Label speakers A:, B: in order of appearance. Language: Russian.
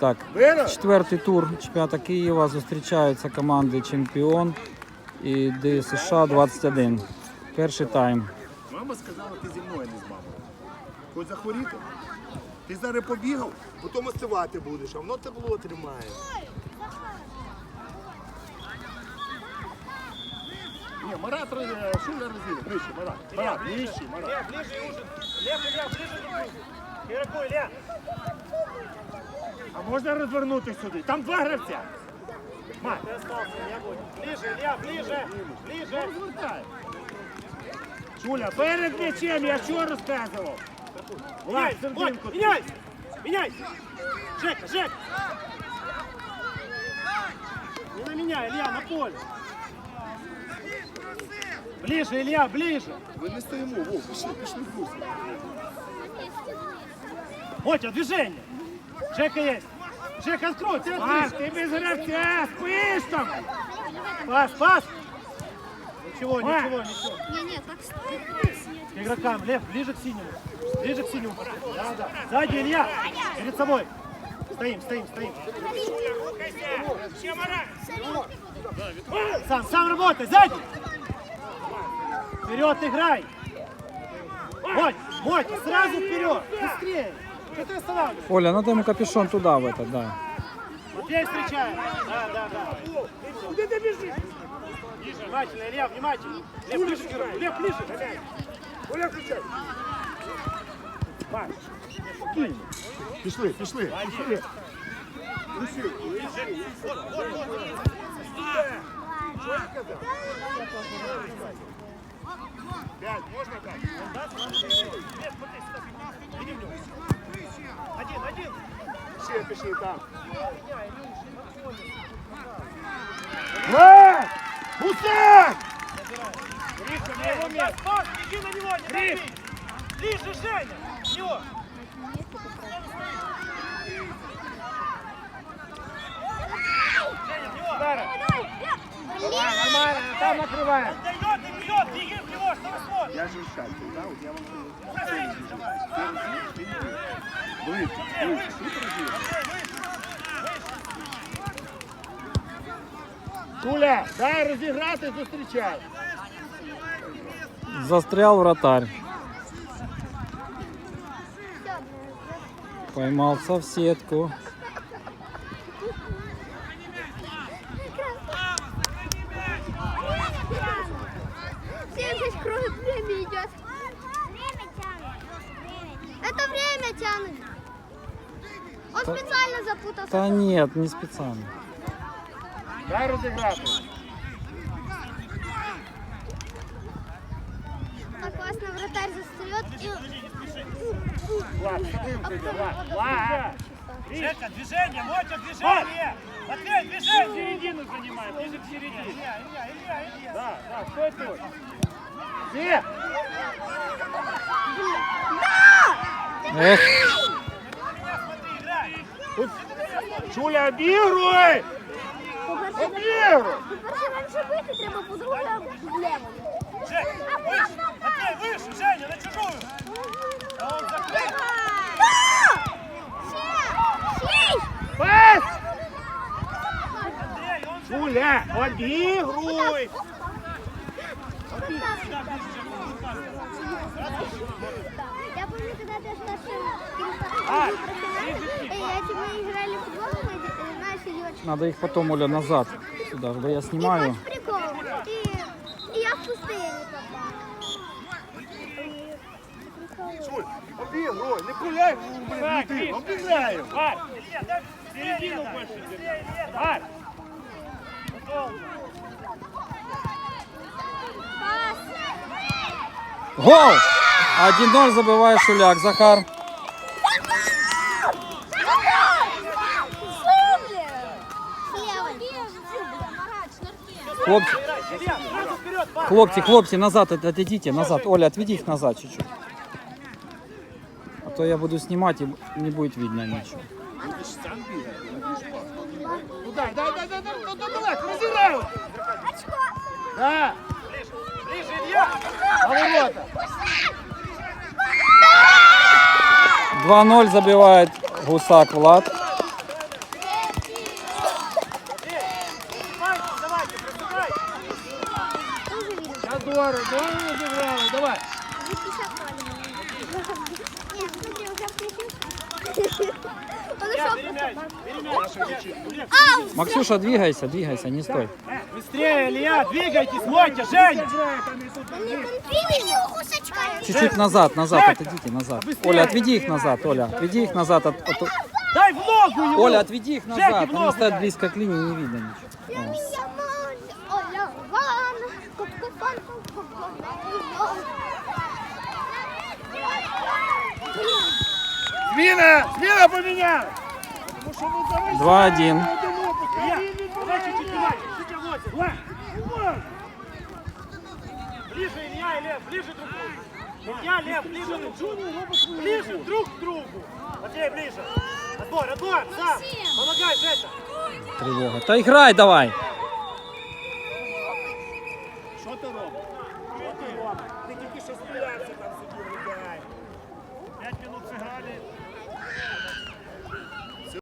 A: Так, четвертий тур чемпіонату Києва зустрічаються команди Чемпіон і ДСШ 21. Перший тайм.
B: Мама сказала, ти зі мною не з мамою. Хоч захворіти. Ти зараз побігав, потім остивати будеш, а воно тепло тримає. Ні, Марат роз- Шуля розділи. Ближче, Марат. Марат, нижче, Марат.
C: Илья, ближе Южин. Лев, Илья, ближе к Южину. Широко, Илья.
B: А можна розвернути сюди? Там два гравця. Мать,
C: Ты остался, Илья будет. Ближе, Илья, ближе. Ближе.
B: розвертай. Шуля, перед м'ячем, я що розказував? Влад,
C: вот, меняй. Меняй. Жека, Жека. Не на меня, Илья, на поле. Ближе, Илья, ближе.
B: Ви не стоїмо, Вов, пішли, пішли в курс.
C: Мотя, движение. Жека есть. Жека, открой, ты
B: Пас,
C: открой.
B: ти без гравця, спиш там!
C: Пас, пас. Ничего,
B: Ой.
C: ничего, ничего.
D: Не, не, так стоит.
C: К игрокам. Лев, ближе к синему. Ближе к синему. Да, да. Сзади, Илья. Перед собой. Стоим, стоим, стоим. Сам, сам работай, сзади. Вперед играй. Моть, Моть, сразу вперед. Быстрее. Что ты останавливаешь?
A: Оля, надо ему капюшон туда, в этот, да.
C: Матвей встречает. Да, да, да. Куда ты бежишь? Внимательно, Илья, внимательно. Лев, ближе к игроку. Лев, ближе.
B: Оля, включай! Паш, спокійно. Пішли, пішли, пішли. Пішли. Пять, можна так?
C: Один, один.
B: Ще пішли там. Влад! Гусак!
C: Риска, на его место. Пас, беги на него, не дави. Ближе, Женя. Него. Женя, в него.
B: Нормально, там накриваємо.
C: Он дает и бьет, беги в него, что вы смотрите.
B: Я же шайку, да? От я вам
C: Смотрите, давай.
B: Ближче, ближче, супер зі. Куля, дай розіграти, зустрічай.
A: Застрял вратарь. Поймался в сетку.
D: Тянет. Он
A: Та-
D: специально запутался.
A: Да нет, не специально.
B: Дай розіграти.
D: Опасно, вратарь застает. И...
B: Влад!
C: Жека, движение, Мотя, движение. Матвей, движение. Середину занимай, ближе к середине. Илья, Илья, Илья, Илья.
B: Да, да, стой тут. Ні!
A: Эх,
C: Смотри, играй.
B: Тут Чуля, обігруй! Обігруй!
D: По-перше, раніше бити треба, по-друге, влево.
C: Жек, выше. Матвей, выше, Женя, на чужую. А он закрыл.
B: Пас!
C: Андрей, он же...
B: Чуля, обігруй!
D: Когда ты
B: А,
D: эти мы играли в футбол, мы, э, знаешь, идиотчик.
A: надо их потом, Оля, назад. Сюда, да я
D: И
A: снимаю.
D: вот прикол. И, и я в пустыне попал.
B: Чуль, обігруй, не пуляй, блин, ти, обіграю!
C: Илья, дай середину больше.
D: Пас.
A: Гол! 1-0 забивает Шуляк. Захар.
C: Пас.
A: хлопцы, хлопцы, назад от- отойдите, назад. Оля, отведи их назад чуть-чуть. А то я буду снимать и не будет видно ничего.
B: Ну дай, дай, дай, дай, дай, ну, ну, далеко, розіграю! Да,
C: Ближе, Илья.
B: поворота!
A: 2-0 забивает Гусак Влад.
C: Здорово, здорово, давай.
A: Максюша, двигайся, двигайся, не стой.
C: Быстрее, Илья, двигайтесь,
D: конфіни кусочка.
A: Чуть-чуть назад, назад, отойдите назад. Оля, отведи их назад, Оля, отведи их назад. От, от-
C: Дай в ногу его.
A: Оля, отведи их назад, они стоят близко к линии, не видно ничего.
C: Зміна, зміна поміняв. Тому що ми зависли.
A: 2-1.
C: Илья, давай чуть-чуть внимание, чуть Мотя. Давай. Ближе, Илья, и Лев, ближе друг к другу. Илья, Лев, ближе друг к другу. Ближе друг к другу. Матвей, ближе. Отбор, отбор, сам. Помогай, Жека.
A: Тревога. Да играй давай.